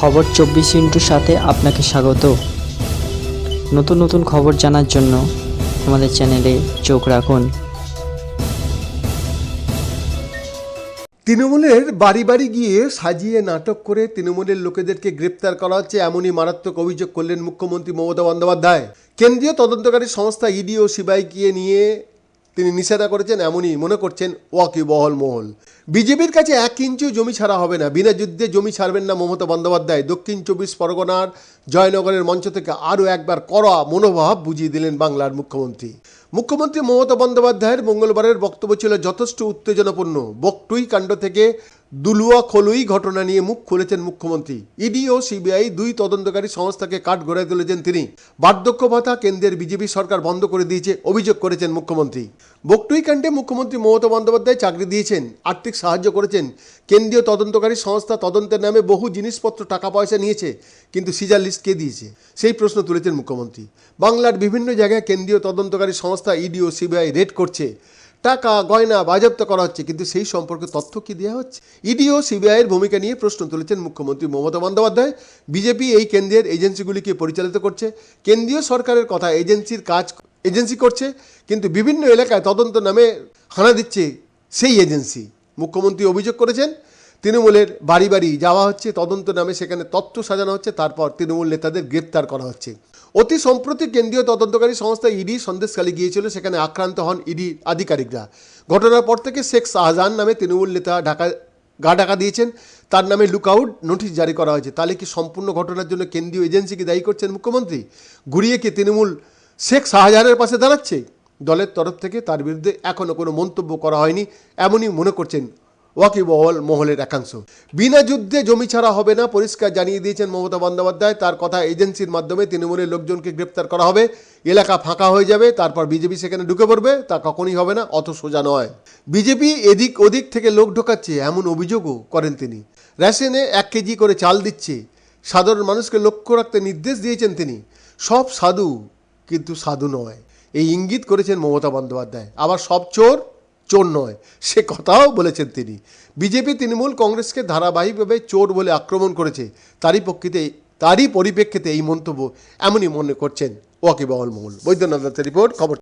খবর চব্বিশ ইন্টুর সাথে আপনাকে স্বাগত। নতুন নতুন খবর জানার জন্য আমাদের চ্যানেলে চোখ রাখুন। তৃণমূলের বাড়ি বাড়ি গিয়ে সাজিয়ে নাটক করে তৃণমূলের লোকেদেরকে গ্রেপ্তার করা হচ্ছে এমনই মারাত্মক অভিযোগ করলেন মুখ্যমন্ত্রী মমতা বন্দ্যোপাধ্যায়। কেন্দ্রীয় তদন্তকারী সংস্থা ইডি ও নিয়ে তিনি নিষেধা করেছেন, এমনই মনে করছেন ওয়াকিবহল মহল। বিজেপির কাছে এক ইঞ্চিও জমি ছাড়া হবে না। বিনা যুদ্ধে জমি ছাড়বেন না মমতা বন্দ্যোপাধ্যায়। দক্ষিণ চব্বিশ পরগনার জয়নগরের মঞ্চ থেকে আরও একবার করা মনোভাব বুঝিয়ে দিলেন বাংলার মুখ্যমন্ত্রী। মুখ্যমন্ত্রী মমতা বন্দ্যোপাধ্যায়ের মঙ্গলবারের বক্তব্য ছিল যথেষ্ট উত্তেজনাপূর্ণ। বকটুই কাণ্ড থেকে দুলুয়া খলুই ঘটনা নিয়ে মুখ খুলেছেন মুখ্যমন্ত্রী। ইডি ও সিবিআই দুই তদন্তকারী সংস্থাকে কাঠ গড়ায় তুলেছেন তিনি। বার্ধক্য ভাতা কেন্দ্রের বিজেপি সরকার বন্ধ করে দিয়েছে অভিযোগ করেছেন মুখ্যমন্ত্রী। বকটুই কাণ্ডে মুখ্যমন্ত্রী মমতা বন্দ্যোপাধ্যায় চাকরি দিয়েছেন, আর্থিক সাহায্য করেছেন। কেন্দ্রীয় তদন্তকারী সংস্থা তদন্তের নামে বহু জিনিসপত্র টাকা পয়সা নিয়েছে, কিন্তু সিজার লিস্ট কে দিয়েছে? সেই প্রশ্ন তুলেছেন মুখ্যমন্ত্রী। বাংলার বিভিন্ন জায়গায় কেন্দ্রীয় তদন্তকারী সংস্থা ইডি ও সিবিআই রেড করছে। টাকা, গয়না বাজেয়াপ্ত করা হচ্ছে, কিন্তু সেই সম্পর্কে তথ্য কি দেওয়া হচ্ছে? ইডিও সিবিআইয়ের ভূমিকা নিয়ে প্রশ্ন তুলেছেন মুখ্যমন্ত্রী মমতা বন্দ্যোপাধ্যায়। বিজেপি এই কেন্দ্রের এজেন্সিগুলিকে পরিচালিত করছে। কেন্দ্রীয় সরকারের কথা এজেন্সির কাজ, এজেন্সি করছে, কিন্তু বিভিন্ন এলাকায় তদন্ত নামে হানা দিচ্ছে সেই এজেন্সি। মুখ্যমন্ত্রী অভিযোগ করেছেন তৃণমূলের বাড়ি বাড়ি যাওয়া হচ্ছে, তদন্ত নামে সেখানে তথ্য সাজানো হচ্ছে, তারপর তৃণমূল নেতাদের গ্রেপ্তার করা হচ্ছে। অতি সম্প্রতি কেন্দ্রীয় তদন্তকারী সংস্থা ইডি সন্দেশখালী গিয়েছিল, সেখানে আক্রান্ত হন ইডি আধিকারিকরা। ঘটনার পর থেকে শেখ শাহজাহান নামে তৃণমূল নেতা ঢাকা, গা ঢাকা দিয়েছেন। তার নামে লুকআউট নোটিশ জারি করা হয়েছে। তাহলে কি সম্পূর্ণ ঘটনার জন্য কেন্দ্রীয় এজেন্সিকে দায়ী করছেন মুখ্যমন্ত্রী? ঘুরিয়ে কি তৃণমূল শেখ শাহজাহানের পাশে দাঁড়াচ্ছে? দলের তরফ থেকে তার বিরুদ্ধে এখনও কোনো মন্তব্য করা হয়নি, এমনই মনে করছেন ওয়াকিবহল মহলের একাংশ। বিনা যুদ্ধে জমি ছাড়া হবে না, পরিষ্কার জানিয়ে দিয়েছেন মমতা বন্দ্যোপাধ্যায়। তার কথা এজেন্সির মাধ্যমে তৃণমূলের লোকজনকে গ্রেপ্তার করা হবে। এলাকা ফাঁকা হয়ে যাবে, তারপর বিজেপি সেখানে ঢুকে পড়বে, তা কখনই হবে না, অত সোজা নয়। বিজেপি এদিক ওদিক থেকে লোক ঢোকাচ্ছে, এমন অভিযোগও করেন তিনি। রেশনে এক কেজি করে চাল দিচ্ছে। সাধারণ মানুষকে লক্ষ্য রাখতে নির্দেশ দিয়েছেন তিনি। সব সাধু, কিন্তু সাধু নয়। এই ইঙ্গিত করেছেন মমতা বন্দ্যোপাধ্যায়। আবার সব চোর চোর নয়, সে কথাও বলেছেন তিনি। বিজেপি তৃণমূল কংগ্রেসকে ধারাবাহিকভাবে চোর বলে আক্রমণ করেছে। তারই পক্ষিতে, তারই পরিপ্রেক্ষিতে এই মন্তব্য এমনই মনে করছেন ওয়াকিবহল মহল বৈদ্যনাথ রিপোর্ট, খবর